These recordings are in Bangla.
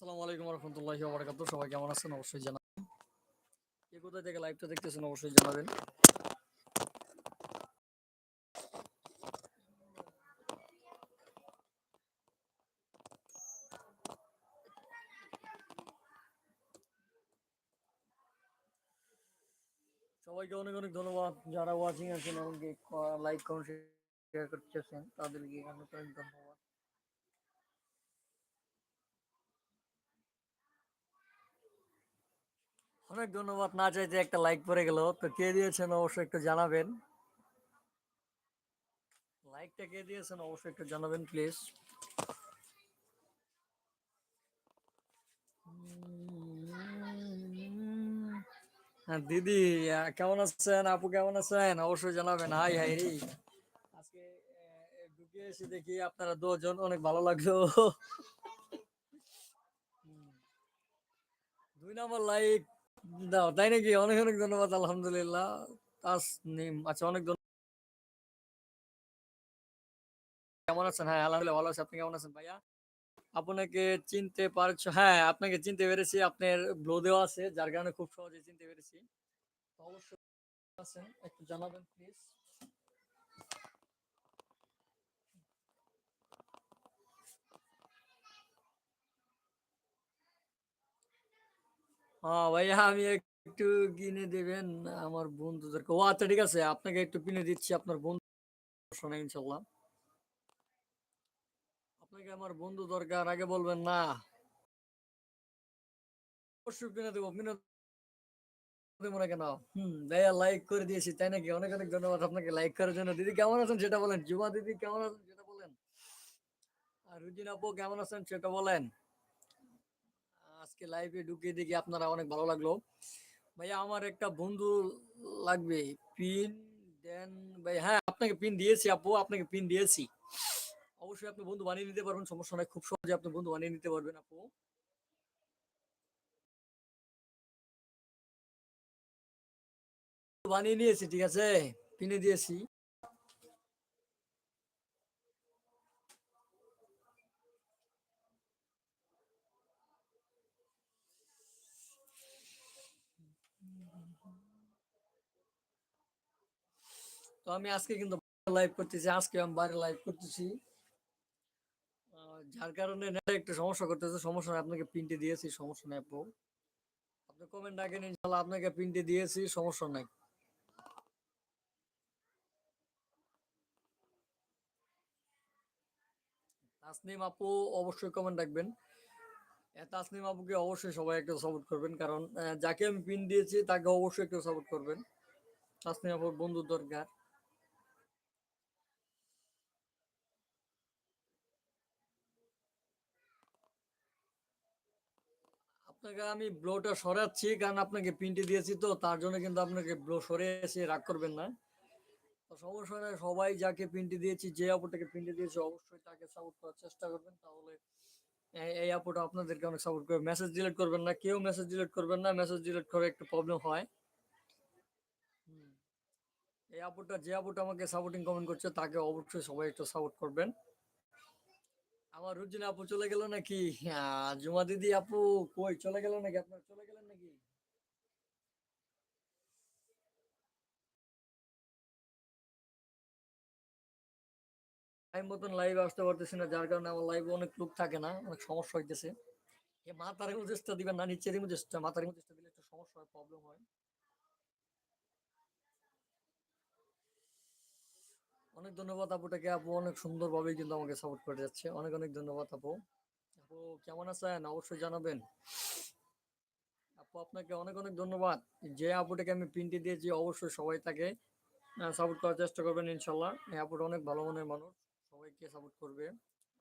আসসালামু আলাইকুম রহমতুল্লাহি ওবরাকাতুহ। সবাই কেমন আছেন? অবশ্যই জানাবেন। কে কোথায় থেকে লাইভটা দেখতেছেন, অবশ্যই জানাবেন। সবাইকে অনেক অনেক ধন্যবাদ। যারা ওয়াচিং আছেন এবং লাইক কমেন্ট শেয়ার করতেছেন তাদেরকে অনেক অনেক ধন্যবাদ। অনেক ধন্যবাদ, না চাইতে একটা লাইক পড়ে গেল। তো কে দিয়েছেন অবশ্যই একটু জানাবেন। লাইকটা কে দিয়েছেন অবশ্যই একটু জানাবেন প্লিজ হ্যাঁ দিদি কেমন আছেন? আপু কেমন আছেন? অবশ্যই জানাবেন। হাই হাই, রে। আজকে ঢুকে এসে দেখি আপনারা দুজন, অনেক ভালো লাগল। দুই নম্বর লাইক দাও, তাই নাকি? অনেক অনেক ধন্যবাদ, আলহামদুলিল্লাহ। তাসনিম আচ্ছা অনেক কেমন আছেন? হ্যাঁ আলহামদুলিল্লাহ, ভালো আছি। আপনি কেমন আছেন ভাইয়া? আপনাকে চিনতে পারছ হ্যাঁ আপনাকে চিনতে পেরেছি। আপনার ব্লো দেওয়া আছে, যার কারণে খুব সহজে চিনতে পেরেছি। অবশ্যই আছেন, একটু জানাবেন প্লিজ হ্যাঁ একটু কিনে দেবেন আমার বন্ধুদেরকে। ও আচ্ছা ঠিক আছে, আপনাকে একটু কিনে দিচ্ছি, আপনার বন্ধু শোনা ইনশাল্লাহ। আপনাকে আমার বন্ধু দরকার, আগে বলবেন না। দেবো ভাইয়া লাইক করে দিয়েছি, তাই নাকি? অনেক অনেক ধন্যবাদ আপনাকে লাইক দিদি, কেমন আছেন সেটা বলেন। জুমা দিদি, কেমন আছেন সেটা বলেন। আর রুজিন আপু, কেমন আছেন সেটা বলেন। আজকে লাইভে ঢুকিয়ে দেখি আপনারা অনেক ভালো লাগল। ভাইয়া, আমার একটা বন্ধু লাগবে পিন দেন ভাই হ্যাঁ আপনাকে পিন দিয়েছি আপু, আপনাকে পিন দিয়েছি। অবশ্যই আপনি বন্ধু বানিয়ে নিতে পারবেন, সমস্যা নাই, খুব সহজে আপনি বন্ধু বানিয়ে নিতে পারবেন আপু। বানিয়ে নিয়েছি, ঠিক আছে? পিনে দিয়েছি। তো আমি আজকে কিন্তু লাইভ করতেছি, আজকে আমি বাইরে লাইভ করতেছি। যার কারণে নেটে একটু সমস্যা করতেছে, সমস্যা নেই, আপনাকে পিনটি দিয়েছি, সমস্যা নেই, আপু। আপনি কমেন্ট রাখেন ইনশাল্লাহ আপনাকে পিনটি দিয়েছি, সমস্যা নাই। তাসনিম আপু, অবশ্যই কমেন্ট রাখবেন। তাসনিম আপুকে অবশ্যই সবাই একটু সাপোর্ট করবেন, কারণ যাকে আমি পিন দিয়েছি, তাকে অবশ্যই একটু সাপোর্ট করবেন। তাসনিম আপুর বন্ধু দরকার। আপনাকে আমি ব্লোটা সরাচ্ছি, কারণ আপনাকে পিনটি দিয়েছি তো, তার জন্য কিন্তু আপনাকে ব্লো সরে এসে রাগ করবেন না। সমস্যা নেই, সবাই যাকে পিনটি দিয়েছি, যে আপুটাকে পিনটি দিয়েছি, অবশ্যই তাকে সাপোর্ট করার চেষ্টা করবেন। তাহলে এই আপুটা আপনাদেরকে অনেক সাপোর্ট করবে। মেসেজ ডিলিট করবেন না, কেউ মেসেজ ডিলিট করবেন না মেসেজ ডিলিট করে একটু প্রবলেম হয়। এই আপুটা, যে আপুটা আমাকে সাপোর্টিং কমেন্ট করছে, তাকে অবশ্যই সবাই একটু সাপোর্ট করবেন। আমার রুজিনা আপু চলে গেল নাকি? জুমা দিদি আপু কই? চলে গেল নাকি আপনার? চলে গেলেন নাকি? টাইম মতন লাইভে আসতে পারতেছি না, যার কারণে আমার লাইভে অনেক লোক থাকে না, অনেক সমস্যা হইতেছে। মাথার ইমোজেসটা দিবেন না, নিচের ইমোজেসটা মাথার ইমোজেসটা দিলে একটু সমস্যা হয় প্রবলেম হয়। অনেক ধন্যবাদ আপুটাকে। আপু অনেক সুন্দরভাবে কিন্তু আমাকে সাপোর্ট করে যাচ্ছে। অনেক অনেক ধন্যবাদ আপু। আপু কেমন আছেন? অবশ্যই জানাবেন। আপু আপনাকে অনেক অনেক ধন্যবাদ। যে আপুটাকে আমি পিনটি দিয়েছি, অবশ্যই সবাই তাকে সাপোর্ট করার চেষ্টা করবেন ইনশাল্লাহ এই আপুটা অনেক ভালো মনের মানুষ। সবাইকে সাপোর্ট করবে।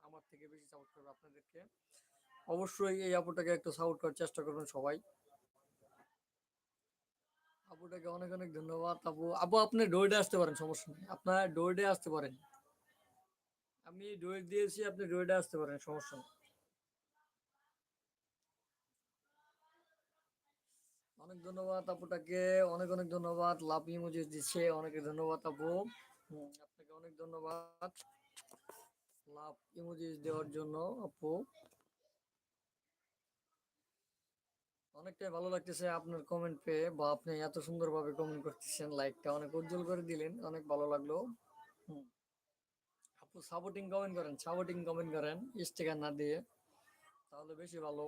আমার থেকে বেশি সাপোর্ট করবে আপনাদেরকে। অবশ্যই এই আপুটাকে একটু সাপোর্ট করার চেষ্টা করবেন সবাই। আপুটাকে অনেক অনেক ধন্যবাদ। আপু আপু, আপনি ডোয়েডে আসতে পারেন, সমস্যা নেই। আপনার ডোয়েডে আসতে পারেন। আমি ডোয়েড দিয়েছি, আপনি ডোয়েডে আসতে পারেন, সমস্যা অনেক ধন্যবাদ আপুটাকে, অনেক অনেক ধন্যবাদ। লাভ ইমোজি দিচ্ছে, অনেক ধন্যবাদ আপু। আপনাকে অনেক ধন্যবাদ। লাভ ইমোজি দেওয়ার জন্য, আপু। অনেকটাই ভালো লাগতেছে আপনার কমেন্ট পেয়ে বা আপনি এত সুন্দরভাবে কমেন্ট করতেছেন লাইকটা অনেক উজ্জ্বল করে দিলেন, অনেক ভালো লাগল। আপু সাপোর্টিং কমেন্ট করেন সাপোর্টিং কমেন্ট করেন স্টিকার না দিয়ে, তাহলে বেশি ভালো।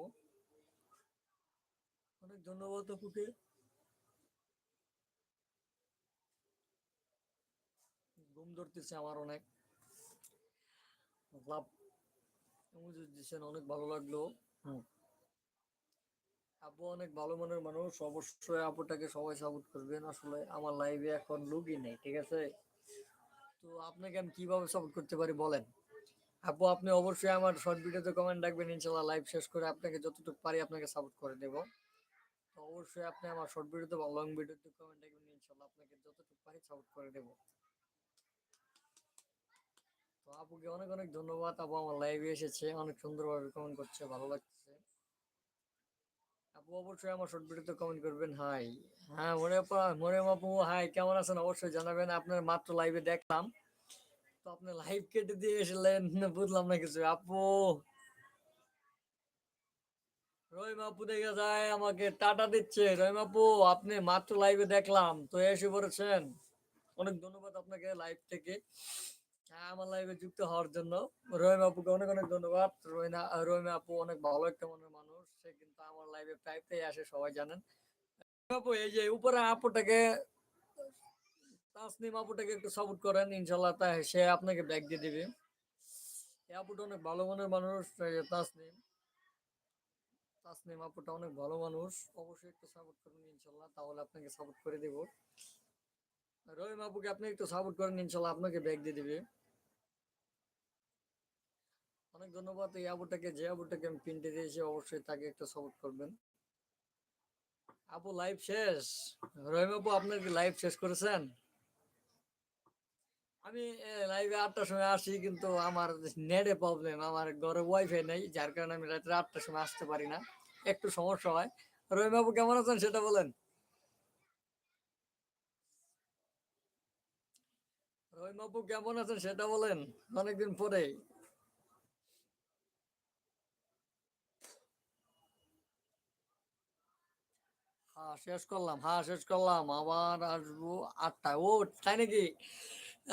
অনেক ধন্যবাদ আপুকে। ঘুম ধরতেছে আমার অনেক। লাভ অনেক ভালো লাগল। হুম। আপু অনেক ভালো মনের মানুষ। অবশ্যই আপুটাকে সবাই সাপোর্ট করবেন। আসলে আমার লাইভে এখন লুকই নেই, ঠিক আছে? তো আপনাকে আমি কীভাবে সাপোর্ট করতে পারি বলেন? আপু, আপনি অবশ্যই আমার শর্ট ভিডিওতে কমেন্ট রাখবেন। ইনশাল্লাহ লাইভ শেষ করে আপনাকে যতটুকু পারি আপনাকে সাপোর্ট করে দেব। তো অবশ্যই আপনি আমার শর্ট ভিডিওতে বা লং ভিডিওতে কমেন্ট রাখবেন। ইনশাল্লাহ আপনাকে যতটুকু পারি সাপোর্ট করে দেব। তো আপুকে অনেক অনেক ধন্যবাদ। আপু আমার লাইভে এসেছে। অনেক সুন্দরভাবে কমেন্ট করছে, ভালো লাগছে। আপু অবশ্যই আমার শর্ট কমেন্ট করবেন হাই হ্যাঁ মরিয়ম আপু হাই কেমন আছেন? অবশ্যই জানাবেন, আপনার মাত্র লাইভে দেখলাম। তো আপনি লাইভ কেটে দিয়ে এসেলেন, বুঝলাম না কিছু। আপু, রহিম আপু দেখে যায় আমাকে টাটা দিচ্ছে। রহিম আপু, আপনি মাত্র লাইভে দেখলাম, তো এসে পড়েছেন। অনেক ধন্যবাদ আপনাকে লাইভ থেকে। আমার লাইভে যুক্ত হওয়ার জন্য। রহিম আপুকে অনেক অনেক ধন্যবাদ। রহিনা, রহিম আপু অনেক ভালো একটা মনের মানুষ। সে কিন্তু আমার লাইভে প্রায় আসে, সবাই জানেন। আপু, এই যে উপরে আপুটাকে, তাসনিম আপুটাকে একটু সাপোর্ট করেন ইনশাল্লাহ তা সে আপনাকে ব্যাগ দিয়ে দিবে। এই আপুটা অনেক ভালো মনের মানুষ তাসনিম। তাসনিম আপুটা অনেক ভালো মানুষ, অবশ্যই একটু সাপোর্ট করুন ইনশাল্লাহ তাহলে আপনাকে সাপোর্ট করে দেব। রহিম আপুকে আপনি একটু সাপোর্ট করেন ইনশাল্লাহ আপনাকে ব্যাগ দিয়ে দিবে। অনেক ধন্যবাদ। এই আপুটাকে যে আপুটাকে আমি পিনটে দিয়েছি অবশ্যই তাকে একটু সাপোর্ট করবেন। আপু লাইভ শেষ। রহিম আপু আপনার লাইভ শেষ করেছেন? আমি লাইভে আটটার সময় আসি, কিন্তু আমার নেটে প্রবলেম আমার ঘরে ওয়াইফাই নেই, যার কারণে আমি রাত্রে আটটার সময় আসতে পারি না। একটু সমস্যা হয়। রহিম বাবু কেমন আছেন? সেটা বলেন। রহিম বাবু কেমন আছেন? সেটা বলেন। অনেকদিন পরে শেষ করলাম হ্যাঁ শেষ করলাম, আবার আসব আটটা ও, তাই নাকি?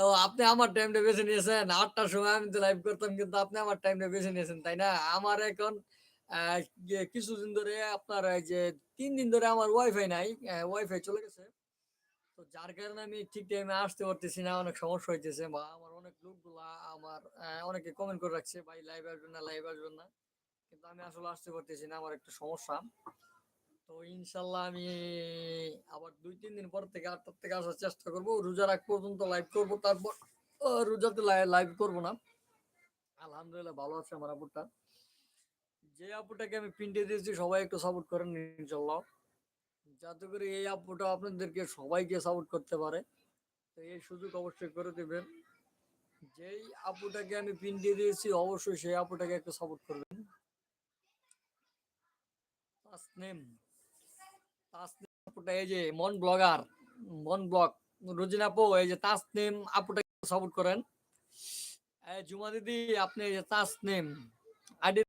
ও, আপনি আমার টাইমটা বেছে নিয়েছেন। আটটার সময় আমি তো লাইভ করতাম, কিন্তু আপনি আমার টাইমটা বেছে নিয়েছেন, তাই না? আমার এখন কিছুদিন ধরে আপনার যে, তিন দিন ধরে আমার ওয়াইফাই নাই ওয়াইফাই চলে গেছে। তো যার কারণে আমি ঠিক টাইমে আসতে পারতেছি না, অনেক সমস্যা হইতেছে বা আমার অনেক লোকগুলা আমার অনেকে কমেন্ট করে রাখছে, ভাই লাইভ আসবেন না লাইভ আসবেন না। কিন্তু আমি আসলে আসতে পারতেছি না, আমার একটা সমস্যা। তো ইনশাল্লাহ আমি আবার দুই, তিন দিন পর থেকে আটটার থেকে আসার চেষ্টা করব। রোজার আগ পর্যন্ত লাইভ করব, তারপর রোজাতে লাইভ করব না। আলহামদুলিল্লাহ ভালো আছে আমার আপুটা। যে আপুটাকে আমি পিন্টে দিয়েছি, সবাই একটু সাপোর্ট করেন ইনশাল্লাহ। যাতে করে এই আপুটা আপনাদেরকে সবাইকে সাপোর্ট করতে পারে। তো এই সুযোগ অবশ্যই করে দেবেন। যেই আপুটাকে আমি পিন দিয়ে দিয়েছি, অবশ্যই সেই আপুটাকে একটু সাপোর্ট করবেন। তাসনিম তাসনিম মন ব্লগার, মন ব্লগ, রোজিন আপু, এই যে তাসনিম আপুটাকে সাপোর্ট করেন। জুমা দিদি, আপনি যে তাসনিম আইডি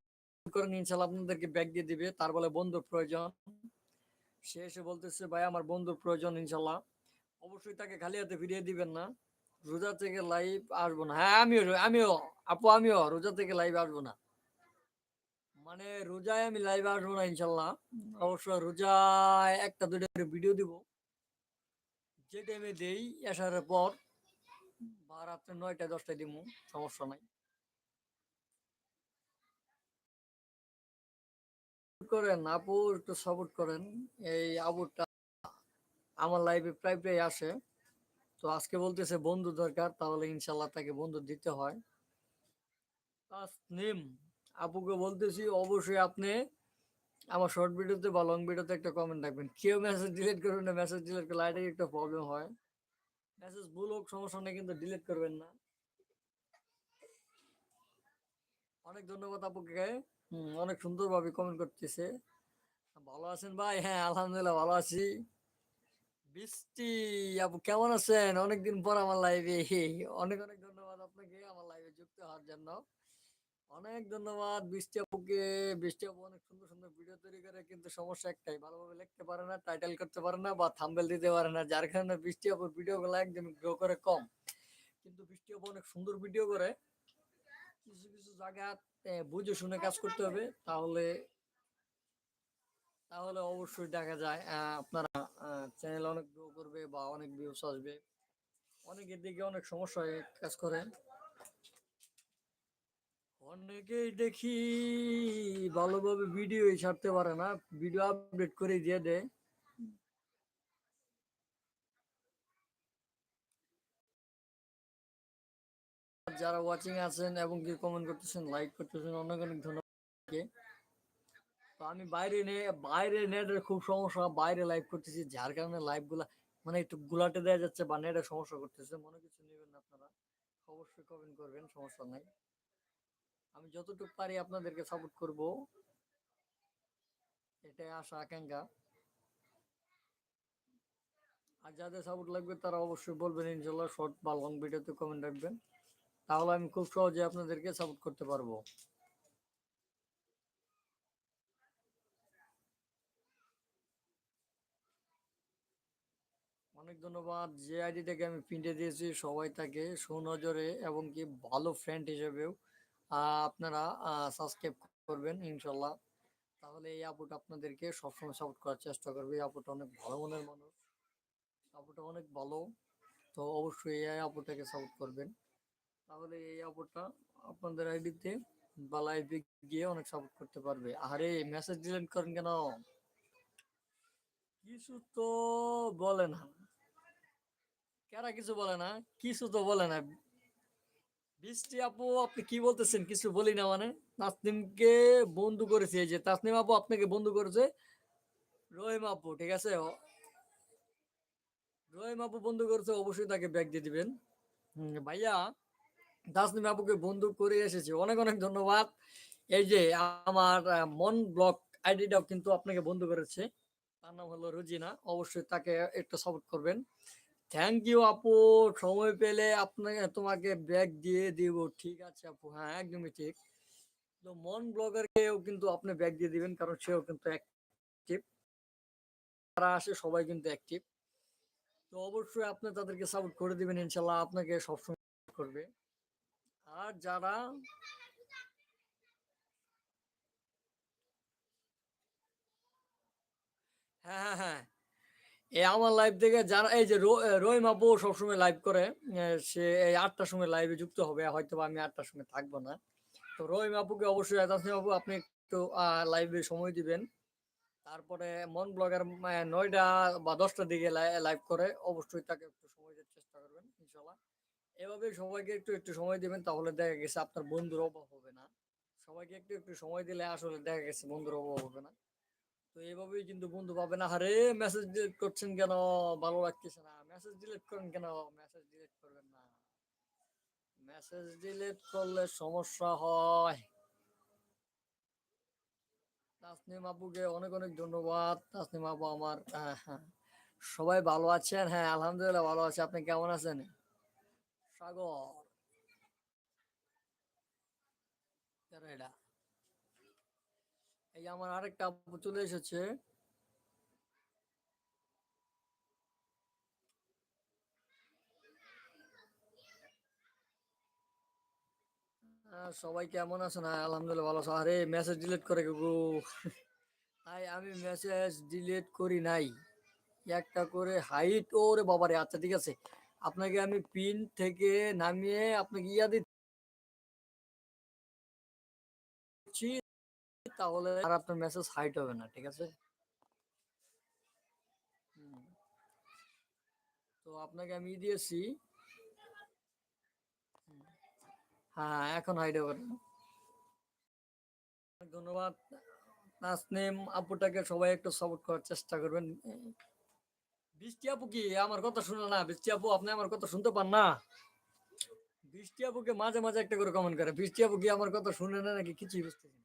করেন ইনশাল্লাহ আপনাদেরকে ব্যাগ দিয়ে দিবে, তার বলে বন্ধুর প্রয়োজন। সে এসে বলতেছে, ভাই, আমার বন্ধুর প্রয়োজন ইনশাল্লাহ অবশ্যই তাকে খালি হাতে ফিরিয়ে দিবেন না, রোজা থেকে লাইভ আসব না। হ্যাঁ আমিও আমিও, আপু, আমিও, রোজা থেকে লাইভ আসব না। মানে রোজায় আমি লাইভ আসব না ইনশাল্লাহ অবশ্য রোজায় একটা দুটো ভিডিও দিব। যে টাইমে দেই আসার পর বা রাত্রে নয়টা দশটায় দিব সমস্যা নাই। করেন আপু একটু সাপোর্ট করেন। এই আবুটা আমার লাইফে প্রায় প্রায় আসে। তো আজকে বলতেছে বন্ধু দরকার তাহলে ইনশাল্লাহ তাকে বন্ধু দিতে হয়। তাসনিম আপুকে বলতেছি অবশ্যই আপনি আমার শর্ট ভিডিওতে বা লং ভিডিওতে একটা কমেন্ট রাখবেন। কেউ মেসেজ ডিলিট করবেন না মেসেজ ডিলিট করলে আইডি একটা প্রবলেম হয়। মেসেজ ভুল হোক সমস্যা নেই কিন্তু ডিলিট করবেন না। অনেক ধন্যবাদ আপুকে। হুম, অনেক সুন্দরভাবে কমেন্ট করতেছে। ভালো আছেন ভাই? হ্যাঁ আলহামদুলিল্লাহ ভালো আছি। বৃষ্টি আপু কেমন আছেন? অনেকদিন পর আমার লাইভে অনেক অনেক ধন্যবাদ আপনাকে আমার লাইভে যুক্ত হওয়ার জন্য। অনেক ধন্যবাদ। বৃষ্টি আপুকে। বৃষ্টি আপু অনেক সুন্দর সুন্দর ভিডিও তৈরি করে, কিন্তু সমস্যা একটাই, ভালোভাবে লিখতে পারে না টাইটেল করতে পারে না বা থাম্বেল দিতে পারে না, যার কারণে বৃষ্টি আপুর ভিডিও গুলো একদম গ্রো করে কম। কিন্তু বৃষ্টি আপু অনেক সুন্দর ভিডিও করে। কিছু কিছু জায়গা বুঝে শুনে কাজ করতে হবে, তাহলে তাহলে অবশ্যই দেখা যায় আপনারা চ্যানেল অনেক গ্রো করবে বা অনেক ভিউস আসবে। অনেকের দিকে অনেক সমস্যা কাজ করে। অনেকেই দেখি ভালোভাবে ভিডিও ছাড়তে পারে না ভিডিও আপডেট করে দিয়ে দেয়। যারা ওয়াচিং আছেন এবং কি কমেন্ট করতেছেন লাইক করতেছেন, অনেক অনেক ধন্যবাদ তো আমি বাইরে নে, বাইরে নেটের খুব সমস্যা, বাইরে লাইভ করতেছি, যার কারণে লাইভগুলা মানে একটু গুলাটে দেওয়া যাচ্ছে বা নেটের সমস্যা করতেছে, মনে কিছু নেবেন না আপনারা। অবশ্যই কমেন্ট করবেন, সমস্যা নাই। আমি যতটুকু পারি আপনাদেরকে সাপোর্ট করব। এটাই আশা, আকাঙ্ক্ষা। আর যাদের সাপোর্ট লাগবে তারা অবশ্যই বলবেন ইনশাল্লাহ শর্ট বা লং ভিডিওতে কমেন্ট রাখবেন। তাহলে আমি খুব সহজে আপনাদেরকে সাপোর্ট করতে পারব। অনেক ধন্যবাদ, যে আইডিটাকে আমি প্রিন্টে দিয়েছি সবাই তাকে সুনজরে এবং কি ভালো ফ্রেন্ড হিসেবেও। আপনারা সাবস্ক্রাইব করবেন ইনশাল্লাহ। তাহলে এই আপুটা আপনাদেরকে সবসময় সাপোর্ট করার চেষ্টা করবে। এই আপুটা অনেক ভালো মনের মানুষ। আপুটা অনেক ভালো। তো অবশ্যই এই আপুটাকে সাপোর্ট করবেন। তাহলে এই আপুটা আপনাদের আইডিতে বা লাইভে গিয়ে অনেক সাপোর্ট করতে পারবে। আরে মেসেজ ডিলিট করেন কেন? কিছু তো বলে না। কারা কিছু বলে না? কিছু তো বলে না। বৃষ্টি আপু, আপনি কি বলতেছেন? কিছু বলি না মানে? তাসনিমকে বন্ধু করেছে, এই যে তাসনিম আপু আপনাকে বন্ধু করেছে। রহিম আপু, ঠিক আছে? রহিম আপু বন্ধু করেছে, অবশ্যই তাকে ব্যাগ দিয়ে দিবেন। ভাইয়া, তাসনিম আপুকে বন্ধু করে এসেছে। অনেক অনেক ধন্যবাদ। এই যে আমার মন ব্লক আইডিটাও কিন্তু আপনাকে বন্ধু করেছে। তার নাম হলো রুজিনা। অবশ্যই তাকে একটু সাপোর্ট করবেন। থ্যাংক ইউ আপু। সময় পেলে আপনাকে, তোমাকে ব্যাগ দিয়ে দিব। ঠিক আছে, আপু। হ্যাঁ একদমই ঠিক। তো মন ব্লগারকেও কিন্তু আপনি ব্যাগ দিয়ে দিবেন, কারণ সেও কিন্তু অ্যাক্টিভ যারা আসে, সবাই কিন্তু অ্যাক্টিভ তো অবশ্যই আপনি তাদেরকে সাপোর্ট করে দিবেন, ইনশাল্লাহ আপনাকে সবসময় করবে। আর যারা হ্যাঁ হ্যাঁ হ্যাঁ। এই আমার লাইভ থেকে যারা, এই যে রহিম আপু সবসময় লাইভ করে সে এই আটটার সময় লাইভে যুক্ত হবে হয়তো আমি আটটার সময় থাকব না। তো রহিম আপুকে অবশ্যই তাসনিম আপু, আপনি একটু লাইভে সময় দিবেন। তারপরে মন ব্লগার নয়টা বা দশটার দিকে লাইভ করে, অবশ্যই তাকে একটু সময় দেওয়ার চেষ্টা করবেন ইনশাল্লাহ এভাবে সবাইকে একটু একটু সময় দিবেন, তাহলে দেখা গেছে আপনার বন্ধুর অভাব হবে না। সবাইকে একটু একটু সময় দিলে আসলে দেখা গেছে বন্ধুর অভাব হবে না। তো এইভাবেই কিন্তু বন্ধু পাবে না আরে মেসেজ ডিলিট করছেন কেন? ভালো লাগতেছে না। মেসেজ ডিলিট করেন কেন? মেসেজ ডিলিট করবেন না। মেসেজ ডিলিট করলে সমস্যা হয়। তাসনিম আপুকে অনেক অনেক ধন্যবাদ। তাসনিম আপু আমার আহ, হ্যাঁ। সবাই ভালো আছেন? হ্যাঁ আলহামদুলিল্লাহ ভালো আছে। আপনি কেমন আছেন? সাগর। এটা? এই আমার আরেকটা আপু চলে এসেছে। সবাই কেমন আছেন? হ্যাঁ, আলহামদুলিল্লাহ ভালো আছে। আরে মেসেজ ডিলিট করে গো তাই আমি মেসেজ ডিলিট করি নাই। একটা করে হাইট ওরে বাবারে আচ্ছা ঠিক আছে। আপনাকে আমি পিন থেকে নামিয়ে আপনাকে ইয়া দিচ্ছি। তাহলে আর আপনার মেসেজ হাইট হবে না, ঠিক আছে? তো আপনাকে আমি দিয়েছি। হ্যাঁ এখন হাইট হবে না। ধন্যবাদ। নাসনিম আপুটাকে সবাই একটু সাপোর্ট করার চেষ্টা করবেন। বৃষ্টি আপু কি? আমার কথা শুনে না। বৃষ্টি আপু, আপনি আমার কথা শুনতে পান না? বৃষ্টি আপুকে মাঝে মাঝে একটা করে কমেন্ট করে। বৃষ্টি আপু কি আমার কথা শুনে না নাকি? কিছুই বুঝতেছি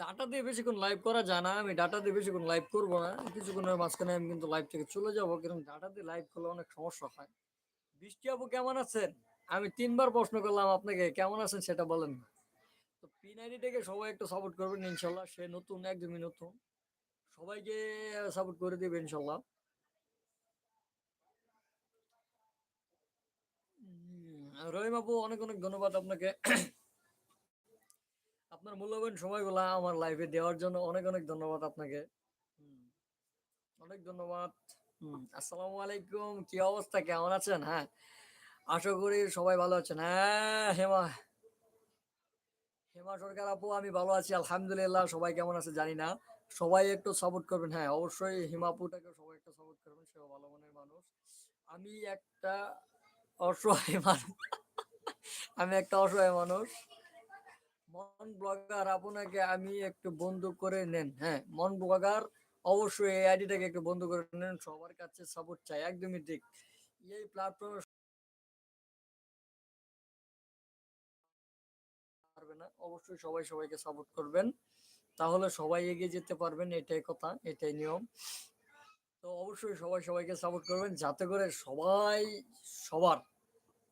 ডাটা দিয়ে বেশিক্ষণ লাইভ করা যায় না, আমি ডাটা দিয়ে বেশিক্ষণ লাইভ করব না। কিছুক্ষণের মাঝখানে আমি কিন্তু লাইভ থেকে চলে যাব কারণ ডাটা দিয়ে লাইভ করলে অনেক সমস্যা হয়। বৃষ্টি আপু কেমন আছেন? আমি তিনবার প্রশ্ন করলাম আপনাকে, কেমন আছেন সেটা বলেন না। তো পিনাইডিটাকে সবাই একটু সাপোর্ট করবেন ইনশাল্লাহ, সে নতুন, একদমই নতুন। সবাইকে সাপোর্ট করে দিবে ইনশাল্লাহ। রহিম আপু, অনেক অনেক ধন্যবাদ আপনাকে। আপনার মূল্যবান সময়গুলা আমার লাইভে দেওয়ার জন্য অনেক অনেক ধন্যবাদ আপনাকে। অনেক ধন্যবাদ। আসসালামু আলাইকুম। কি অবস্থা? কেমন আছেন? হ্যাঁ। আশা করি সবাই ভালো আছেন। হ্যাঁ হেমা। হেমা সরকার আপু আমি ভালো আছি আলহামদুলিল্লাহ। সবাই কেমন আছে জানি না। সবাই একটু সাপোর্ট করবেন। হ্যাঁ অবশ্যই হিমাপুটাকে সবাই একটু সাপোর্ট করবেন। সেও ভালো মনের মানুষ। আমি একটা অসহায় মানুষ। আমি একটা অসহায় মানুষ। মন ব্লগার, আপনাকে আমি একটু বন্ধু করে নেন হ্যাঁ? মন ব্লগার, অবশ্যই এই আইডিটাকে একটু বন্ধু করে নেন, সবার কাছে সাপোর্ট চাই, একদমই ঠিক। এই প্ল্যাটফর্মে পারবে না, অবশ্যই সবাই সবাইকে সাপোর্ট করবেন, তাহলে সবাই এগিয়ে যেতে পারবেন, এটাই কথা, এটাই নিয়ম। তো অবশ্যই সবাই সবাইকে সাপোর্ট করবেন, যাতে করে সবাই, সবার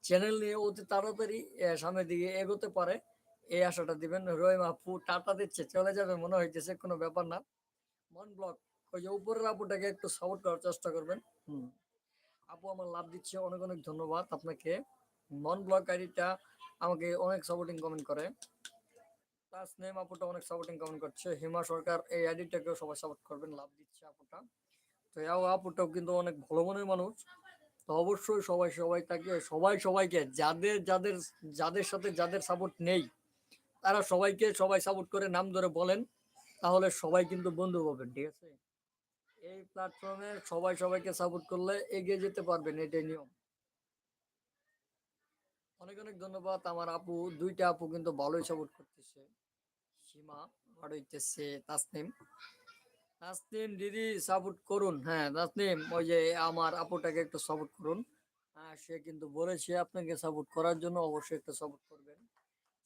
চ্যানেল নিয়ে অতি তাড়াতাড়ি সামনের দিকে এগোতে পারে। এই আশাটা দিবেন। রহিম আপু টাটা দিচ্ছে, চলে যাবে মনে হইতেছে, কোনো ব্যাপার না। মন ব্লক, ওই যে উপরের আপুটাকে একটু সাপোর্ট করার চেষ্টা করবেন। হুম। আপু আমার লাভ দিচ্ছে, অনেক অনেক ধন্যবাদ আপনাকে। মন ব্লক আইডিটা আমাকে অনেক সাপোর্টিং কমেন্ট করে। প্লাস নেম আপুটা অনেক সাপোর্টিং কমেন্ট করছে। হিমা সরকার, এই আইডিটাকেও সবাই সাপোর্ট করবেন, লাভ দিচ্ছে আপুটা। তো এই আপুটাও কিন্তু অনেক ভালো মনের মানুষ। তো অবশ্যই সবাই সবাই তাকে, সবাই সবাইকে, যাদের যাদের যাদের সাথে যাদের সাপোর্ট নেই তারা সবাইকে সবাই সাপোর্ট করে নাম ধরে বলেন, তাহলে সবাই কিন্তু বন্ধু পাবেন, ঠিক আছে? এই প্ল্যাটফর্মে সবাই সবাইকে সাপোর্ট করলে এগিয়ে যেতে পারবেন, এটাই নিয়ম। অনেক অনেক ধন্যবাদ, আমার আপু, দুইটা আপু কিন্তু ভালোই সাপোর্ট করতেছে। সীমা আর হইতেছে, তাসনিম। তাসনিম, দিদি সাপোর্ট করুন হ্যাঁ তাসনিম, ওই যে আমার আপুটাকে একটু সাপোর্ট করুন। হ্যাঁ সে কিন্তু বলেছে আপনাকে সাপোর্ট করার জন্য, অবশ্যই একটু সাপোর্ট করবেন।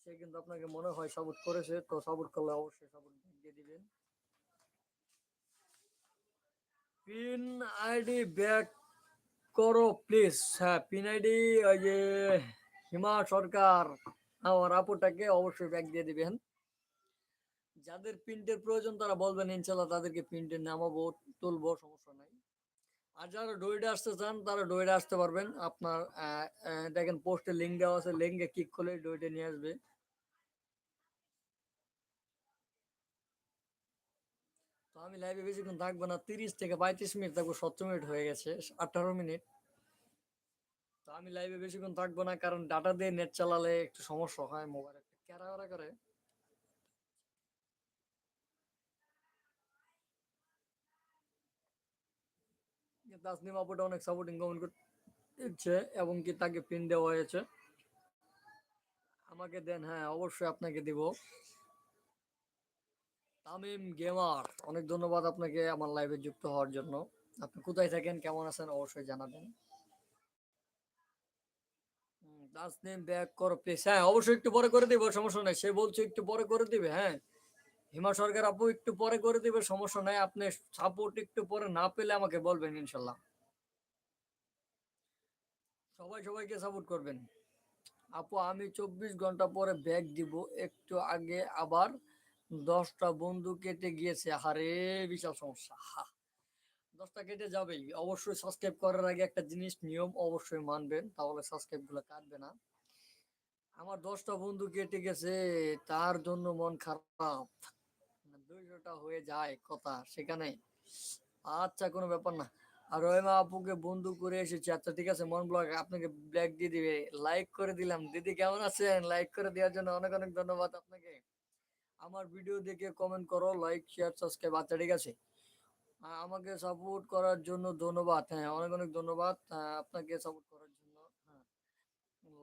সে কিন্তু আপনাকে মনে হয় সাপোর্ট করেছে, তো সাপোর্ট করলে অবশ্যই সাপোর্ট দিয়ে দিবেন। পিন আইডি ব্যাক করো প্লিজ হ্যাঁ পিন আইডি ওই যে হিমা সরকার, আমার আপুটাকে অবশ্যই ব্যাক দিয়ে দিবেন। যাদের প্রিন্টের প্রয়োজন, তারা বলবেন ইনশাল্লাহ তাদেরকে প্রিন্টে নামাবো, তুলবো, সমস্যা নাই। আর যারা ডোয়েডে আসতে চান, তারা ডোয়েডে আসতে পারবেন। আপনার দেখেন পোস্টে লিঙ্ক দেওয়া আছে লিঙ্কে ক্লিক করলে ডোয়েডে নিয়ে আসবে। আমি লাইভে বেশিক্ষণ থাকব না, তিরিশ থেকে পঁয়ত্রিশ মিনিট থাকব, সতেরো মিনিট হয়ে গেছে, আঠারো মিনিট। তো আমি লাইভে বেশিক্ষণ থাকব না, কারণ ডাটা দিয়ে নেট চালালে একটু সমস্যা হয় মোবাইল একটু ক্যারা করে। তাসনিম আপুটা অনেক সাপোর্টিং কমেন্ট করছে এবং কি তাকে পিন দেওয়া হয়েছে। আমাকে দেন হ্যাঁ অবশ্যই আপনাকে দিব। তামিম গেমার অনেক ধন্যবাদ আপনাকে আমার লাইভে যুক্ত হওয়ার জন্য। আপনি কোথায় থাকেন কেমন আছেন অবশ্যই জানাবেন। হুম, তাসনিম ব্যাক করো হ্যাঁ অবশ্যই একটু পরে করে দিব সমস্যা নাই। সে বলছে একটু পরে করে দিবে হ্যাঁ। হিমা সরকার আপু একটু পরে করে দিবে সমস্যা নাই। আপনি সাপোর্ট একটু পরে না পেলে আমাকে বলবেন ইনশাল্লাহ। সবাই সবাইকে সাপোর্ট করবেন। আপু আমি চব্বিশ ঘণ্টা পরে ব্যাগ দিব একটু আগে আবার দশটা বন্ধু কেটে গিয়েছে। হারে বিশাল সমস্যা। হা, দশটা কেটে যাবেই। অবশ্যই সাবস্ক্রাইব করার আগে একটা জিনিস, নিয়ম অবশ্যই মানবেন, তাহলে সাবস্ক্রাইবগুলো কাটবে না। আমার দশটা বন্ধু কেটে গেছে, তার জন্য মন খারাপ। দুইশোটা হয়ে যায় কথা সেখানে। আচ্ছা কোনো ব্যাপার না। আর রহিমা আপুকে বন্ধু করে এসেছি। আচ্ছা ঠিক আছে, মন ব্লগ আপনাকে ব্ল্যাক দিয়ে দিবে। লাইক করে দিলাম। দিদি কেমন আছেন? লাইক করে দেওয়ার জন্য অনেক অনেক ধন্যবাদ আপনাকে। আমার ভিডিও দেখে কমেন্ট করো লাইক শেয়ার সাবস্ক্রাইব আচ্ছা ঠিক আছে। আমাকে সাপোর্ট করার জন্য ধন্যবাদ। হ্যাঁ অনেক অনেক ধন্যবাদ আপনাকে সাপোর্ট করার জন্য। হ্যাঁ।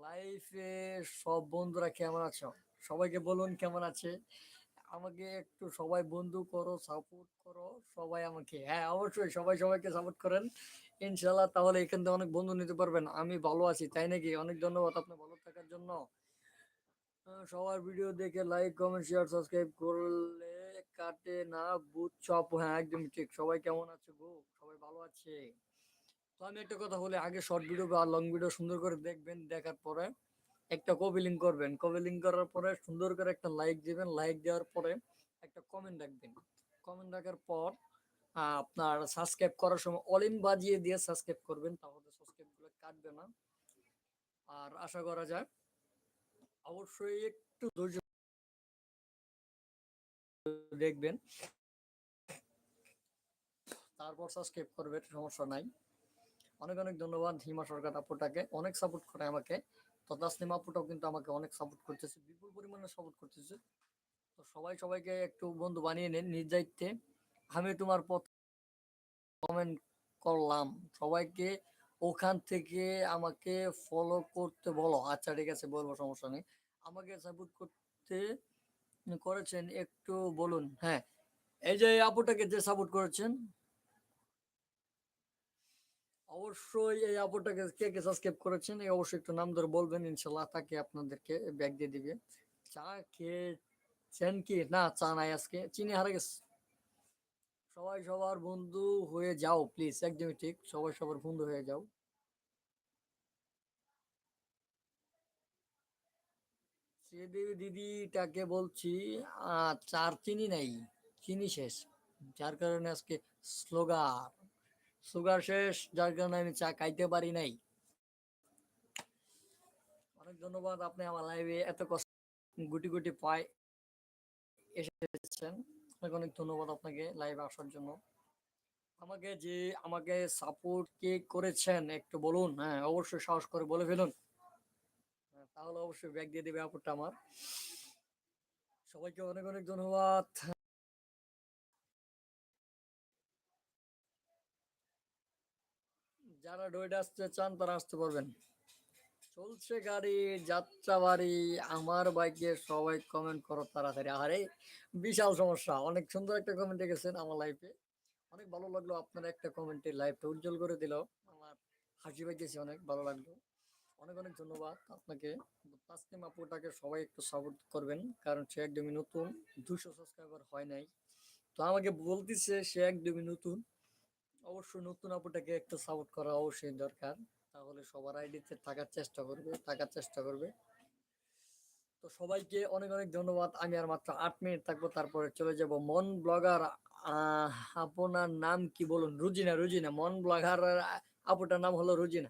লাইফে সব বন্ধুরা কেমন আছো? সবাইকে বলুন কেমন আছে? আমাকে একটু সবাই বন্ধু করো সাপোর্ট করো, সবাই আমাকে। হ্যাঁ অবশ্যই সবাই সবাইকে সাপোর্ট করেন। ইনশাল্লাহ তাহলে এখান থেকে অনেক বন্ধু নিতে পারবেন। আমি ভালো আছি, তাই নাকি? অনেক ধন্যবাদ আপনি ভালো থাকার জন্য। সবার ভিডিও দেখে লাইক কমেন্ট শেয়ার সাবস্ক্রাইব করলে কাটে না বুথ চপ। হ্যাঁ একদম ঠিক। সবাই কেমন আছে গো? সবাই ভালো আছে? তো আমি একটা কথা বলি, আগে শর্ট ভিডিও বা লং ভিডিও সুন্দর করে দেখবেন, দেখার পরে একটা কপি লিঙ্ক করবেন। কপি লিঙ্ক করার পরে সুন্দর করে একটা লাইক দিবেন। লাইক দেওয়ার পরে একটা কমেন্ট রাখবেন। কমেন্ট রাখার পর আপনার সাবস্ক্রাইব করার সময় অল ইন বাজিয়ে দিয়ে সাবস্ক্রাইব করবেন, তাহলে সাবস্ক্রাইবগুলো কাটবে না। আর আশা করা যায় অবশ্যই একটু ধৈর্য দেখবেন। তারপর সাবস্ক্রাইব করবেন, সমস্যা নাই। অনেক অনেক ধন্যবাদ হিমা সরকার আপুটাকে। অনেক সাপোর্ট করে আমাকে। তো তাসলিমা আপুটাও কিন্তু আমাকে অনেক সাপোর্ট করতেছে, বিপুল পরিমাণে সাপোর্ট করতেছে। তো সবাই সবাইকে একটু বন্ধু বানিয়ে নেন নিজ আমি তোমার পথ কমেন্ট করলাম। সবাইকে ওখান থেকে আমাকে ফলো করতে বলো। আচ্ছা ঠিক আছে, বলব, সমস্যা নেই। আমাকে সাপোর্ট করতে করেছেন একটু বলুন। হ্যাঁ এই যে আপুটাকে যে সাপোর্ট করেছেন। অবশ্যই এই আপুটাকে কে কে সাবস্ক্রাইব করেছেন, এই অবশ্যই একটু নাম ধরে বলবেন, ইনশাল্লাহ তাকে আপনাদেরকে ব্যাগ দিয়ে দিবে। চা খেয়েছেন কি? না, চা নাই আজকে। চিনি হারা গেছে। সবাই সবার বন্ধু হয়ে যাও প্লিজ একদমই ঠিক। সবাই সবার বন্ধু হয়ে যাও। শ্রীদেবী দিদিটাকে বলছি চার চিনি নাই, চিনি শেষ। যার কারণে আজকে স্লোগার সুগার শেষ, যার কারণে আমি চা খাইতে পারি নাই। অনেক ধন্যবাদ, আপনি আমার লাইভে এত কষ্ট, গুটি গুটি পায় এসেছেন। অনেক অনেক ধন্যবাদ আপনাকে লাইভে আসার জন্য। আমাকে যে আমাকে সাপোর্ট কে করেছেন একটু বলুন। হ্যাঁ অবশ্যই সাহস করে বলে ফেলুন। হ্যাঁ, তাহলে অবশ্যই ব্যাগ দিয়ে দেবে আপুরটা আমার। সবাইকে অনেক অনেক ধন্যবাদ। যারা ডোয়েডে আসতে চান তারা আসতে পারবেন। চলছে গাড়ি, যাত্রা বাড়ি, আমার বাইকে সবাই কমেন্ট করো তাড়াতাড়ি। আরে বিশাল সমস্যা। অনেক সুন্দর একটা কমেন্ট গেছেন আমার লাইফে অনেক ভালো লাগল আপনার একটা কমেন্টে লাইফটা উজ্জ্বল করে দিল। আমার হাসি পাইতেছি অনেক, ভালো লাগল। অনেক অনেক ধন্যবাদ আপনাকে। তাসলিম আপুটাকে সবাই একটু সাপোর্ট করবেন, কারণ সে একদমই নতুন। দুশো সাবস্ক্রাইবার হয় নাই। তো আমাকে বলতেছে সে একদমই নতুন। অবশ্যই নতুন আপুটাকে একটু সাপোর্ট করা অবশ্যই দরকার। তাহলে সবার আইডিতে থাকার চেষ্টা করবে, থাকার চেষ্টা করবে। তো সবাইকে অনেক অনেক ধন্যবাদ। আমি আর মাত্র আট মিনিট থাকব, তারপরে চলে যাব মন ব্লগার আপনার নাম কি বলুন? রুজিনা রুজিনা, মন ব্লগার, আপুটার নাম হলো রুজিনা।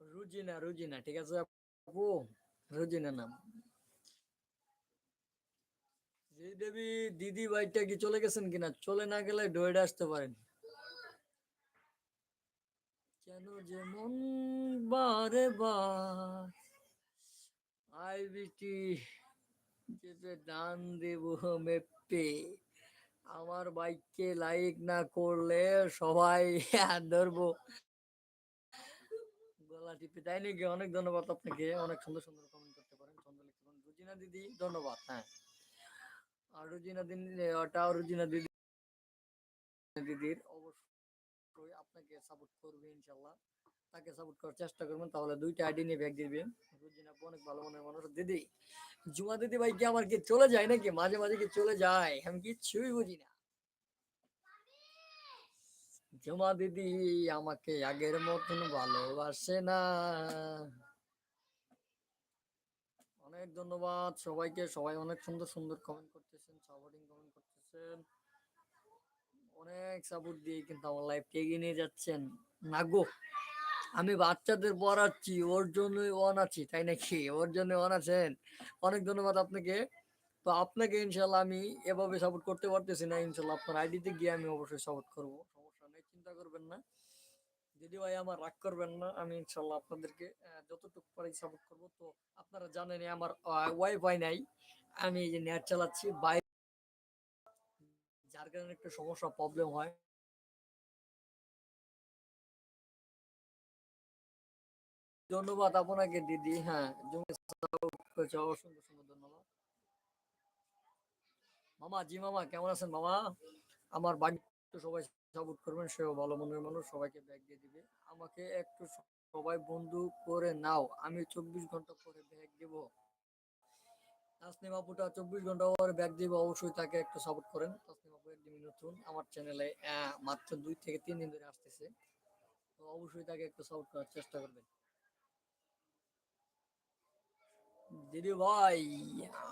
রুজিনা রুজিনা, ঠিক আছে আপু? রুজিনা নাম। দেবী, দিদি ভাইটা কি চলে গেছেন কিনা? চলে না গেলে ডোয়েডে আসতে পারেন। কেন যেমন বারে বার আই বিটি যেতে দান দেব মেপে। আমার বাইককে লাইক না করলে সবাই ধরবো। গলা টিপে। তাই নাকি? অনেক ধন্যবাদ আপনাকে। অনেক সুন্দর সুন্দর কমেন্ট করতে পারেন। ছন্দ লিখতে পারেন। রুজিনা দিদি, ধন্যবাদ। হ্যাঁ। রুজিনা দিন ওটাও রুজিনা দিদি দিদির অবশ্যই আপনাকে সাপোর্ট করবে ইনশাল্লাহ। তাকে সাপোর্ট করার চেষ্টা করবেন, তাহলে দুইটা আইডি নিয়ে ব্যাগ অনেক ভালো মানুষ। দিদি, জুমা দিদি ভাই কি আমার কি চলে যায় নাকি? মাঝে মাঝে কি চলে যায়? আমি কিচ্ছুই বুঝি না। দিদি আমাকে আগের মতন ভালোবাসে না। অনেক ধন্যবাদ সবাইকে। সবাই অনেক সুন্দর সুন্দর কমেন্ট করতেছেন সাপোর্টিং কমেন্ট করতেছেন। অনেক সাপোর্ট দিয়ে কিন্তু আমার লাইফকে এগিয়ে নিয়ে যাচ্ছেন। না গো আমি বাচ্চাদের পড়াচ্ছি, ওর জন্যই অন আছি, তাই নাকি? ওর জন্য অন আছেন? অনেক ধন্যবাদ আপনাকে। তো আপনাকে ইনশাল্লাহ আমি এভাবে সাপোর্ট করতে পারতেছি না ইনশাল্লাহ আপনার আইডিতে গিয়ে আমি অবশ্যই সাপোর্ট করব। সমস্যা নেই, চিন্তা করবেন না। দিদি ভাই আমার রাগ করবেন না, আমি ইনশাল্লাহ আপনাদেরকে যতটুকু পারি সাপোর্ট করব। তো আপনারা জানেন আমার ওয়াইফাই নাই, আমি এই যে নেট চালাচ্ছি বাইরে যার কারণে একটু সমস্যা প্রবলেম হয়। ধন্যবাদ আপনাকে, দিদি। হ্যাঁ অসংখ্য অসংখ্য ধন্যবাদ। মামা, জি মামা, কেমন আছেন মামা? আমার বাড়ি সবাই সাপোর্ট করবেন, সেও ভালো মনের মানুষ, সবাইকে ব্যাগ দিয়ে দিবে। আমাকে একটু সবাই বন্ধু করে নাও, আমি চব্বিশ ঘণ্টা পরে ব্যাগ দেব। তাসনিম আপুটা চব্বিশ ঘণ্টা পরে ব্যাক দিবে, অবশ্যই তাকে একটু সাপোর্ট করেন। তাসনিম আপু একদমই নতুন, আমার চ্যানেলে মাত্র দুই থেকে তিন দিন ধরে আসতেছে। তো অবশ্যই তাকে একটু সাপোর্ট করার চেষ্টা করবেন। দিদি ভাই,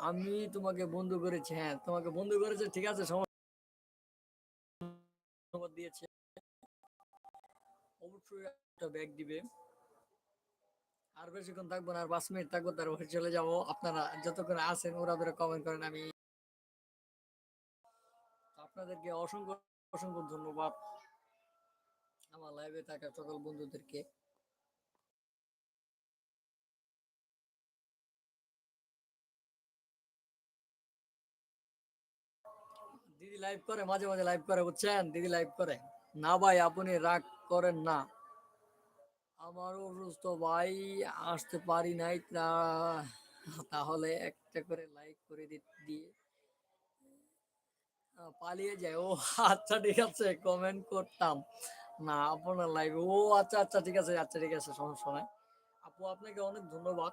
আমি তোমাকে বন্ধু করেছি হ্যাঁ তোমাকে বন্ধু করেছে, ঠিক আছে সময় দিয়েছে। অবশ্যই একটা ব্যাগ দিবে। আর বেশিক্ষণ থাকব না, আর পাঁচ মিনিট থাকব, তারপরে চলে যাব। আপনারা যতক্ষণ আছেন ওরা ধরে কমেন্ট করেন, আমি আপনাদেরকে অসংখ্য অসংখ্য ধন্যবাদ। আমার লাইভে থাকা সকল বন্ধুদেরকে। দিদি লাইভ করে, মাঝে মাঝে লাইভ করে, বুঝছেন? দিদি লাইভ করে। না ভাই, আপনি রাগ করেন না। আমার অসুস্থ, ভাই। আসতে পারি নাই। তাহলে একটা করে লাইক করে দিয়ে। পালিয়ে যায় ও আচ্ছা ঠিক আছে কমেন্ট করতাম। না, আপনার লাইভ ও আচ্ছা আচ্ছা ঠিক আছে আচ্ছা ঠিক আছে, সমস্যা নাই। আপু, আপনাকে অনেক ধন্যবাদ।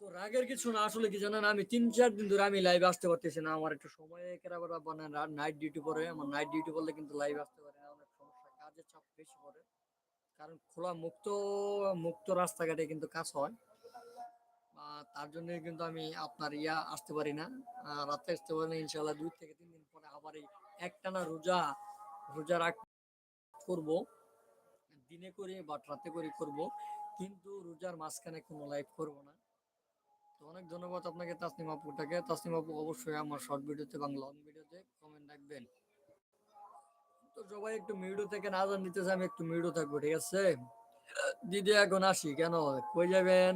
তো রাগের কিছু না, আসলে কি জানেন, আমি তিন, চার দিন ধরে আমি লাইভ আসতে পারতেছি না। আমার একটু সময় কেরাবার মানে নাইট ডিউটি পরে। আমার নাইট ডিউটি করলে কিন্তু লাইভ আসতে পারে না, অনেক সমস্যা। কাজের চাপ বেশি পড়ে। কারণ খোলা মুক্ত মুক্ত রাস্তাঘাটে কিন্তু কাজ হয়। তার জন্য কিন্তু আমি আপনার ইয়া আসতে পারি না। রাতে আসতে পারি না ইনশাল্লাহ দুই থেকে তিন দিন পরে আবার এই একটানা রোজা রোজা রাখ, করব। দিনে করে বা রাতে করে করব। কিন্তু রোজার মাঝখানে কোনো লাইভ করব না। তো অনেক ধন্যবাদ আপনাকে, তাসনিম আপুটাকে। তাসনিম আপু অবশ্যই আমার শর্ট ভিডিওতে বা লং ভিডিওতে কমেন্ট রাখবেন। সবাই একটু মিউডো থেকে না জান দিতেছে আমি একটু মিউডো থাকব, ঠিক আছে? দিদি, এখন আসি, কেন? কই যাবেন?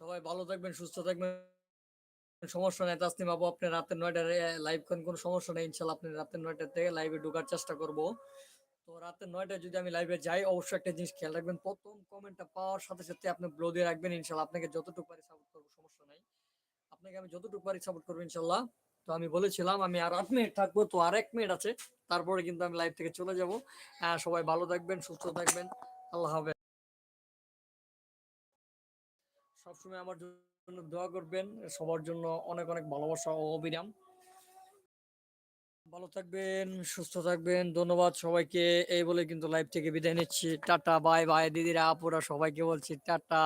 সবাই ভালো থাকবেন, সুস্থ থাকবেন। সমস্যা নাই, তাসনিম আপু আপনি রাতের নয়টার লাইভ করেন, কোনো সমস্যা নেই, ইনশাল্লাহ আপনি রাতের নয়টার থেকে লাইভে ঢোকার চেষ্টা করব। তো রাতের নয়টায় যদি আমি লাইভে যাই, অবশ্যই একটা জিনিস খেয়াল রাখবেন, প্রথম কমেন্টটা পাওয়ার সাথে সাথে আপনি ব্লো দিয়ে রাখবেন, ইনশাল্লাহ আপনাকে যতটুকু পারি সাপোর্ট করব, সমস্যা নাই। আপনাকে আমি যতটুকু পারি সাপোর্ট করব, ইনশাল্লাহ। তো আমি বলেছিলাম, আমি আর আট মিনিট থাকব, তো আর এক মিনিট আছে, তারপরে কিন্তু আমি লাইভ থেকে চলে যাব। সবাই ভালো থাকবেন, সুস্থ থাকবেন, আল্লাহ হাফেজ। সবসময় আমার জন্য দোয়া করবেন। সবার জন্য অনেক অনেক ভালোবাসা ও অবিরাম ভালো থাকবেন, সুস্থ থাকবেন, ধন্যবাদ সবাইকে। এই বলে কিন্তু লাইভ থেকে বিদায় নিচ্ছি। টাটা বাই বাই দিদিরা, আপুরা, সবাইকে বলছি টাটা।